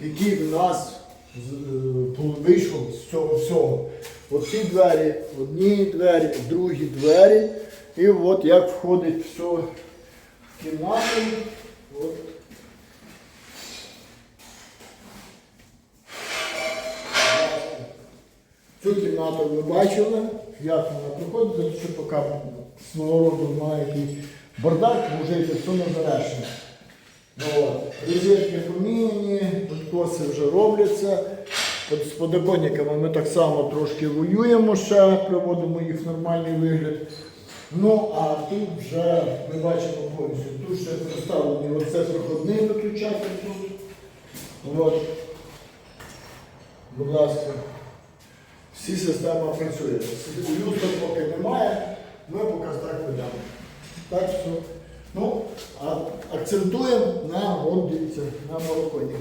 який в нас е, вийшов з цього всього. Оці двері, одні двері, другі двері. І от як входить все в кімнату. От. Цю кімнату ви бачили, як вона проходить, що поки свого роду має якийсь бардак, може йти все не завершено. Ну, от. Поміняні, коси вже робляться. От з подоконниками ми так само трошки воюємо ще, приводимо їх в нормальний вигляд. Ну, а тут вже ми бачимо повністю. Тут ще представлений оце проходний виключатель тут. От. Будь ласка. Всі система працює. Люстр поки немає, ми поки так ведемо. Так що, ну, а акцентуємо на, от на молоконі.